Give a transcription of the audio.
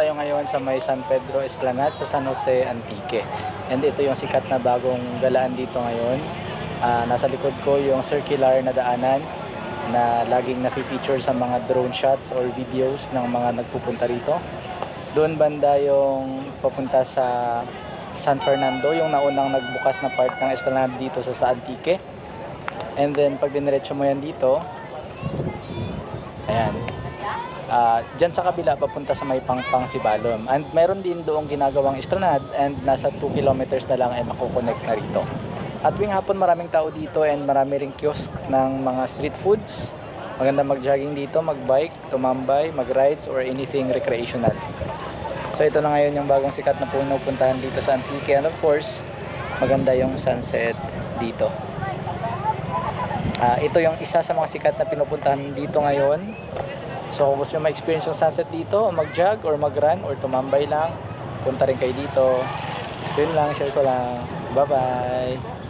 tayo ngayon sa may San Pedro Esplanade sa San Jose Antique. And ito yung sikat na bagong galaan dito ngayon. Ah, nasa likod ko yung circular na daanan na laging na-feature sa mga drone shots or videos ng mga nagpupunta rito. Doon banda yung papunta sa San Fernando, yung naunang nagbukas na part ng Esplanade dito sa Sa Antique. And then pag diniretso mo yan dito, ayan, Ah, diyan sa kabila papunta sa may Pangpang Sibalom. And meron din doong ginagawang esplanade and nasa 2 kilometers na lang ay makukonect na rito. At tuwing hapon maraming tao dito and marami ring kiosk ng mga street foods. Maganda mag-jogging dito, mag-bike, tumambay, mag-rides or anything recreational. So ito na ngayon yung bagong sikat na pupuntahan dito sa Antique and of course, maganda yung sunset dito. Ah, ito yung isa sa mga sikat na pinupuntahan dito ngayon. So kung gusto nyo ma-experience yung sunset dito, mag-jog or mag-run or tumambay lang, punta rin kayo dito. Yun lang, share ko lang. Bye-bye!